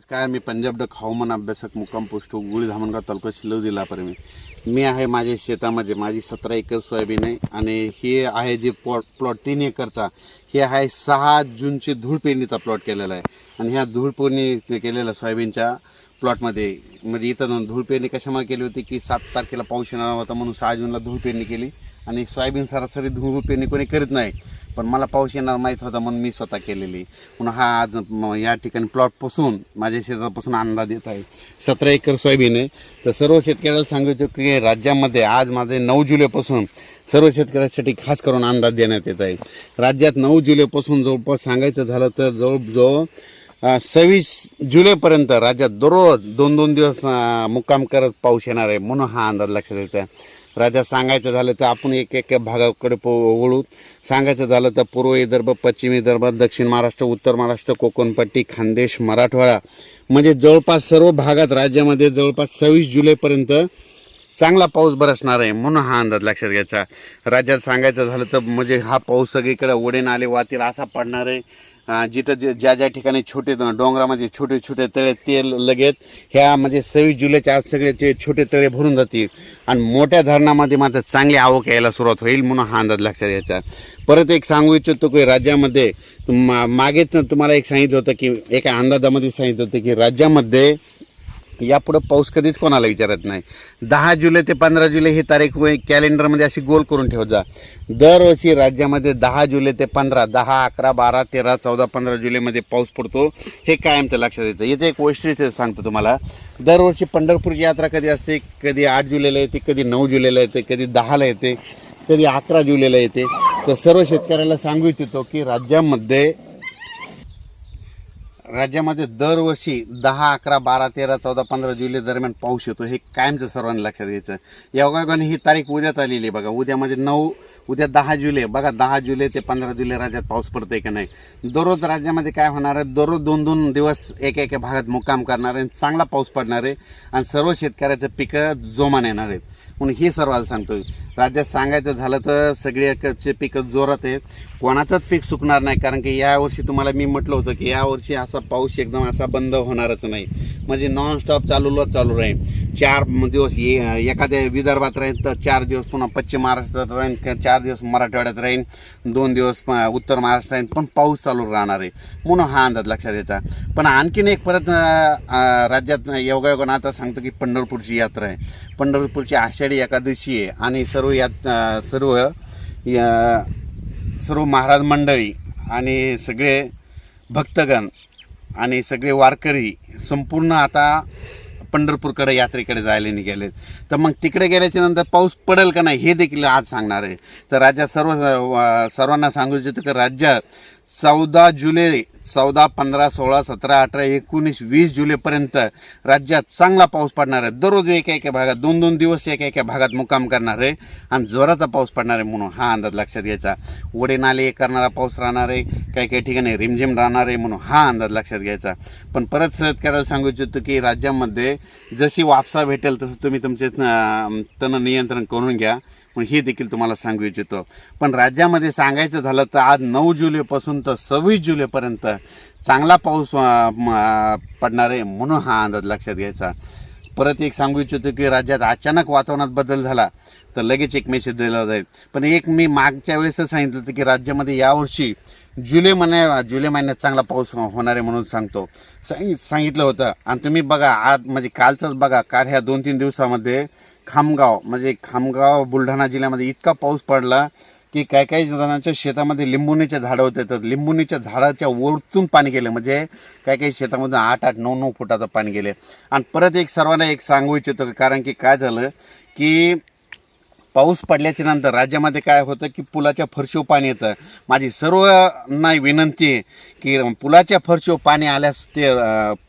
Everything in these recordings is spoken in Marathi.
नमस्कार मी पंजाब डक हवामान अभ्यासक मुक्काम पोस्ट गुळी धामणगाव तालुका शिलव जिल्हा मी मी आहे माझ्या शेतामध्ये माझी सतरा एकर सोयाबीन आहे आणि हे आहे जे प्लॉट प्लॉट तीन एकरचा हे आहे सहा जूनचे धूळ पेरणीचा प्लॉट केलेला आहे. आणि ह्या धूळ पेरणी केलेल्या सोयाबीनच्या प्लॉटमध्ये. म्हणजे इथं धूळ पेरणी कशामुळे केली होती की सात तारखेला पाऊस येणार होता म्हणून सहा जूनला धूळ पेरणी केली. आणि सोयाबीन सरासरी धूळ पेरणी कोणी करीत नाही. पण मला पाऊस येणार माहीत होता म्हणून मी स्वतः केलेली. म्हणून हा आज या ठिकाणी प्लॉटपासून माझ्या शेतापासून अंदाज येत आहे. सतरा एकर सोयाबीन आहे. तर सर्व शेतकऱ्याला सांगायचो की राज्यामध्ये आज माझे नऊ जुलैपासून सर्व शेतकऱ्यांसाठी खास करून अंदाज देण्यात येत आहे. राज्यात नऊ जुलैपासून जवळपास सांगायचं झालं तर जवळजवळ सव्वीस जुलैपर्यंत राज्यात दररोज दोन दोन दिवस मुक्काम करत पाऊस येणार आहे म्हणून हा अंदाज लक्षात येतो राज्यात सांगायचं झालं तर आपण एक एक भागाकडे पो वळू. सांगायचं झालं तर पूर्व विदर्भ पश्चिम विदर्भ दक्षिण महाराष्ट्र उत्तर महाराष्ट्र कोकणपट्टी खानदेश मराठवाडा. म्हणजे जवळपास सर्व भागात राज्यामध्ये जवळपास सव्वीस जुलैपर्यंत चांगला पाऊस बरसणार आहे म्हणून हा अंदाज लक्षात घ्यायचा. राज्यात सांगायचं झालं तर म्हणजे हा पाऊस सगळीकडे ओढे नाले वातील असा पडणार आहे. जिथं ज्या ज्या ठिकाणी छोटे डोंगरामध्ये छोटे छोटे तळे ते लगेच ह्या म्हणजे सव्वीस जुलैच्या आज सगळे ते छोटे तळे भरून जातील. आणि मोठ्या धरणामध्ये मात्र चांगली आवक यायला सुरुवात होईल म्हणून हा अंदाज लक्षात घ्यायचा. परत एक सांगू इच्छितो की राज्यामध्ये मा- मागेच तुम्हाला एक सांगितलं होतं की एका अंदाजामध्ये सांगितलं होतं की राज्यामध्ये यापुढं पाऊस कधीच कोणाला विचारत नाही. दहा जुलै ते पंधरा जुलै ही तारीख कॅलेंडरमध्ये अशी गोल करून ठेवत जा. दरवर्षी राज्यामध्ये दहा जुलै ते पंधरा दहा अकरा बारा तेरा चौदा पंधरा जुलैमध्ये पाऊस पडतो. हे कायमचं लक्षात येतं. येथे एक वैशिष्ट्य सांगतो तुम्हाला. दरवर्षी पंढरपूरची यात्रा कधी असते? कधी आठ जुलैला येते कधी नऊ जुलैला येते कधी दहाला येते कधी अकरा जुलैला येते. तर सर्व शेतकऱ्याला सांगू इच्छितो की राज्यामध्ये राज्यामध्ये दरवर्षी दहा अकरा बारा तेरा चौदा पंधरा जुलै दरम्यान पाऊस येतो हे कायमचं सर्वांनी लक्षात घ्यायचं. योगायोगाने ही तारीख उद्याच आलेली आहे बघा. उद्यामध्ये म्हणजे नऊ उद्या दहा जुलै. बघा दहा जुलै ते पंधरा जुलै राज्यात पाऊस पडतो आहे का नाही? दररोज राज्यामध्ये काय होणार आहे? दररोज दोन दोन दिवस एक एक भागात मुक्काम करणार आहे चांगला पाऊस पडणार आहे आणि सर्व शेतकऱ्याचं पिकं जोमान येणार आहेत. म्हणून हे सर्वांना सांगतोय. राज्यात सांगायचं झालं तर सगळ्याकडचे पिकं जोरात आहेत. कोणाचंच पीक सुकणार नाही कारण की यावर्षी तुम्हाला मी म्हटलं होतं की यावर्षी असा पाऊस एकदम असा बंद होणारच नाही. म्हणजे नॉनस्टॉप चालूलाच चालू राहील चार दिवस ये एखाद्या विदर्भात राहील तर चार दिवस पुन्हा पश्चिम महाराष्ट्रात राहील चार दिवस मराठवाड्यात राहील दोन दिवस उत्तर महाराष्ट्रात राहील पण पाऊस चालू राहणार आहे. म्हणून हा अंदाज लक्षात यायचा पण आणखीन एक परत राज्यात योगायोगानं आता सांगतो की पंढरपूरची यात्रा आहे. पंढरपूरची आषाढी एकादशी आहे आणि सर्व यात सर्व या- सर्व महाराज मंडळी आणि सगळे भक्तगण आणि सगळे वारकरी संपूर्ण आता पंढरपूरकडे यात्रेकडे जायला निघाले. तर मग तिकडे गेल्याच्यानंतर पाऊस पडेल का नाही हे देखील आज सांगणार आहे. तर राज्यात सर्व सर्वांना सांगू इच्छितो की राज्यात चौदा जुलै चौदा पंधरा सोळा सतरा अठरा एकोणीस वीस जुलैपर्यंत राज्यात चांगला पाऊस पडणार आहे. दररोज एका एका भागात दोन दोन दिवस एका एका भागात मुक्काम करणार आहे आणि जोराचा पाऊस पडणार आहे म्हणून हा अंदाज लक्षात घ्यायचा. ओढे नाले करणारा पाऊस राहणार आहे काही काही ठिकाणी रिमझिम राहणार आहे म्हणून हा अंदाज लक्षात घ्यायचा. पण परत शेतकऱ्याला सांगू इच्छितो की राज्यामध्ये जशी वापसा भेटेल तसं तुम्ही तुमचे तण नियंत्रण करून घ्या. मग हे देखील तुम्हाला सांगू इच्छितो. पण राज्यामध्ये सांगायचं झालं तर आज नऊ जुलैपासून तर सव्वीस जुलैपर्यंत चांगला पाऊस म, पडणार आहे म्हणून हा अंदाज लक्षात घ्यायचा. परत एक सांगू इच्छितो की राज्यात अचानक वातावरणात बदल झाला तर लगेच एक मेसेज दिला जाईल. पण एक मी मागच्या वेळेसच सांगितलं होतं की राज्यामध्ये यावर्षी जुलै महिन्या जुलै महिन्यात चांगला पाऊस हो, होणार आहे म्हणून सांगतो. सांग सांगितलं होतं. आणि तुम्ही बघा आज म्हणजे कालचंच बघा काल ह्या दोन तीन दिवसामध्ये खामगाव म्हणजे खामगाव बुलढाणा जिल्ह्यामध्ये इतका पाऊस पडला की काही काही जणांच्या शेतामध्ये लिंबुणीच्या झाडं होते. तर लिंबुणीच्या झाडाच्या वरतून पाणी गेलं. म्हणजे काही काही शेतामध्ये आठ आठ नऊ नऊ फुटाचं पाणी गेले. आणि परत एक सर्वांना एक सांगू इच्छितो कारण की काय झालं की पाऊस पडल्याच्या नंतर राज्यामध्ये काय होतं की पुलाच्या फरशीवर पाणी येतं. माझी सर्वांना विनंती आहे की पुलाच्या फरशीवर पाणी आल्यास ते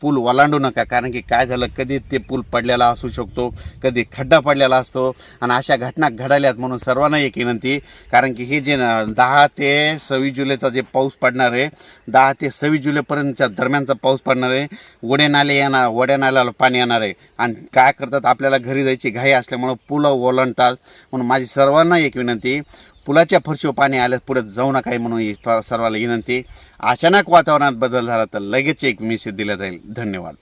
पूल ओलांडू नका. कारण की काय झालं कधी ते पूल पडलेला असू शकतो कधी खड्डा पडलेला असतो आणि अशा घटना घडाल्यात म्हणून सर्वांना एक विनंती. कारण की हे जे न- दहा ते सव्वीस जुलैचा जे पाऊस पडणार आहे दहा ते सव्वीस जुलैपर्यंतच्या दरम्यानचा पाऊस पडणार आहे. वडे नाले येणार वड्या नाल्याला पाणी येणार आहे. आणि काय करतात आपल्याला घरी जायची घाई असल्यामुळं पुलं ओलांडतात. म्हणून माझी सर्वांना एक विनंती पुलाच्या फरशीवर पाणी आल्यास पुढे जाऊ नका म्हणून सर्वाला विनंती. अचानक वातावरणात बदल झाला तर लगेच एक मेसेज दिला जाईल. धन्यवाद.